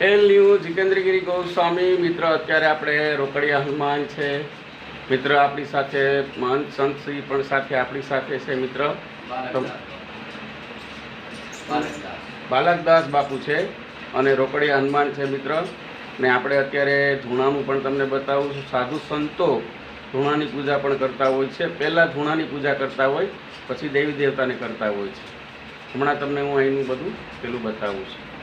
L new Jitendragiri Goswami. મિત્ર, અત્યારે આપણે રોકડિયા હનુમાન છે. મિત્ર, આપણી સાથે મહંત સંતશ્રી પણ સાથે આપણી સાથે છે, મિત્ર. બાલકદાસ બાપુ છે અને રોકડિયા હનુમાન છે, મિત્ર. ને આપણે અત્યારે ધૂણાનું પણ તમને બતાવું છું. સાધુ સંતો ધૂણાની પૂજા પણ કરતા હોય છે. પહેલાં ધૂણાની પૂજા કરતા હોય, પછી દેવી દેવતાને કરતા હોય છે. હમણાં તમને હું અહીંનું બધું પેલું બતાવું છું.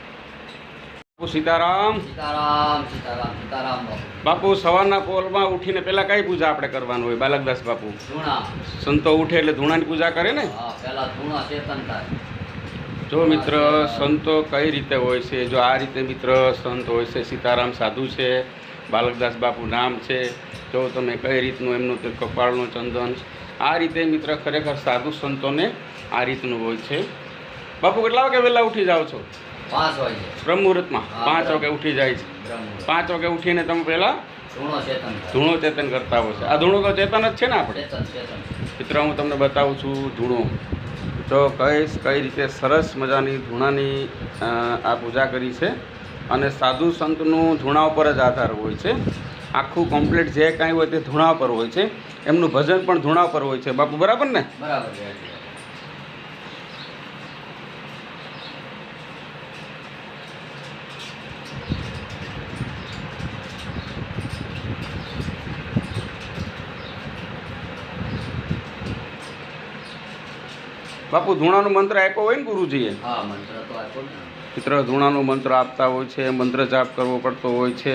બાપુ સીતારામ. સીતારામ સીતારામ સીતારામ બાપુ. સવારના પોલમાં ઉઠીને પહેલાં કઈ પૂજા આપણે કરવાનું હોય બાલકદાસ બાપુ? સંતો ઉઠે એટલે ધૂણાની પૂજા કરે ને? હા પેલા ધૂણા ચેતન થાય. જો મિત્ર સંતો કઈ રીતે હોય છે? જો આ રીતે મિત્ર સંત હોય છે સીતારામ સાધુ છે બાલકદાસ બાપુ નામ છે જો તમે કઈ રીતનું એમનું તે કપાળનું ચંદન આ રીતે મિત્ર ખરેખર સાધુ સંતોને આ રીતનું હોય છે. બાપુ કેટલા વાગે વહેલા ઉઠી જાઓ છો? પાંચ વાગે. બ્રહ્મ મુહૂર્તમાં પાંચ વાગે ઉઠી જાય છે. પાંચ વાગે ઉઠીને તમે પહેલાં ધૂણો ચેતન કરતા હોય છે. આ ધૂણો તો ચેતન જ છે ને આપણે? મિત્ર હું તમને બતાવું છું ધૂણો. તો કઈ કઈ રીતે સરસ મજાની ધૂણાની આ પૂજા કરી છે અને સાધુ સંતનું ધૂણા ઉપર જ આધાર હોય છે. આખું કમ્પ્લીટ જે કાંઈ હોય તે ધૂણા પર હોય છે. એમનું ભજન પણ ધૂણા પર હોય છે. બાપુ બરાબર ને? બરાબર છે બાપુ ધૂણાનો મંત્ર આપ્યો હોય ને ગુરુજીએ? હા મંત્ર તો આપ્યો મિત્ર ધૂણાનો મંત્ર આપતા હોય છે મંત્ર જાપ કરવો પડતો હોય છે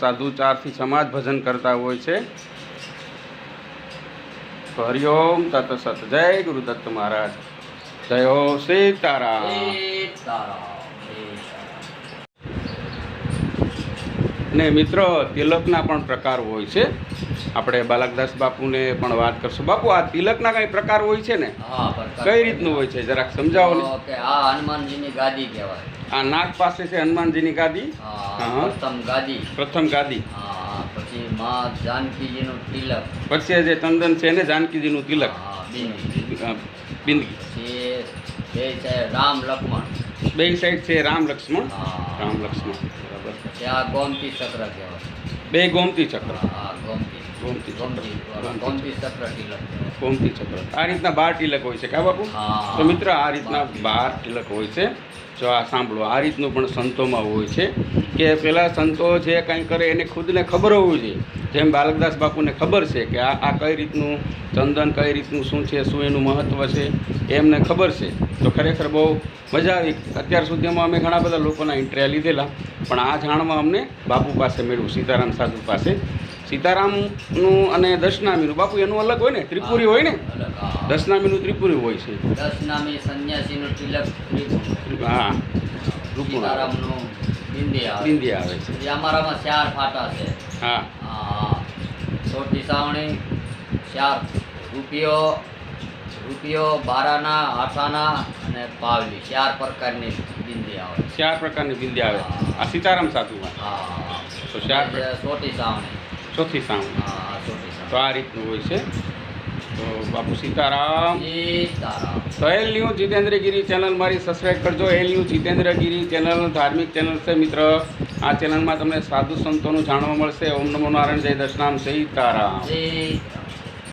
સાધુ ચારથી સમાજ ભજન કરતા હોય છે. હરિઓમ તત સત. જય ગુરુદત્ત મહારાજ. જય હો સીતારામ ને મિત્રો તિલકના પણ પ્રકાર હોય છે. આપણે બાલકદાસ બાપુને પણ વાત કરશું. બાપુ આ તિલકના કઈ પ્રકાર હોય છે ને? કઈ રીતનું હોય છે? જરાક સમજાવો ને. આ હનુમાનજીની ગાદી કહેવાય. આ નાગ પાસે છે હનુમાનજીની ગાદી. પ્રથમ ગાદી. પ્રથમ ગાદી. પછી માં જાનકીજીનું તિલક. પછી જે ચંદન છે ને જાનકીજીનું તિલક. હા બિંદી અ, બિંદગી. બે છે રામ લક્ષ્મણ. બે સાઈડ છે રામ લક્ષ્મણ. રામ લક્ષ્મણ બરાબર. આ ગોમતી ચક્ર કહેવાય. બે ગોમતી ચક્ર. હા ગોમતી ગોમતી ચક્ર. ગોમતી. આ રીતના બાર તિલક હોય છે કા બાપુ? તો મિત્ર આ રીતના બાર તિલક. હોય છે. જો આ સાંભળો આ રીતનું પણ સંતોમાં હોય છે કે પેલા સંતો જે કાંઈ કરે એને ખુદને ખબર હોવું જોઈએ. જેમ બાલકદાસ બાપુને ખબર છે કે આ આ કઈ રીતનું ચંદન કઈ રીતનું શું છે શું એનું મહત્ત્વ છે એમને ખબર છે. તો ખરેખર બહુ મજા આવી. અત્યાર સુધીમાં અમે ઘણા બધા લોકોના ઇન્ટરવ્યૂ લીધેલા. પણ આ જાણવા અમને બાપુ પાસે મેળવ્યું સીતારામ સાધુ પાસે. સીતારામનું અને દશનામીનું. બાપુ એનું અલગ હોય ને? ત્રિપુરી હોય ને? દશનામીનું ત્રિપુરી હોય છે. દશનામી સંન્યાસીનું તિલક હા. સીતારામનું બિંદી આવે. છે. અમારામાં ચાર ફાટા છે. હા. છોટી સાવણી ચાર રૂપિયો રૂપિયો બારાના આઠાના અને પાવલી ચાર પ્રકારની બિંદી આવે. ચાર પ્રકારની બિંદી આવે. આ સીતારામ સાધુમાં. હા. તો ચાર છોટી સાવણી. ચોથી સાઉન્ડ. તો આ રીતનું હોય છે. તો બાપુ સીતારામ. તો એલ ન્યૂ જીતેન્દ્રગીરી ચેનલ મારી સબસ્ક્રાઈબ કરજો. એલ ન્યૂ જીતેન્દ્રગીરી ચેનલ ધાર્મિક ચેનલ છે મિત્ર. આ ચેનલમાં તમને સાધુ સંતોનું જાણવા મળશે. ઓમ નમો નારાયણ જય સીતારામ. સીતારામ.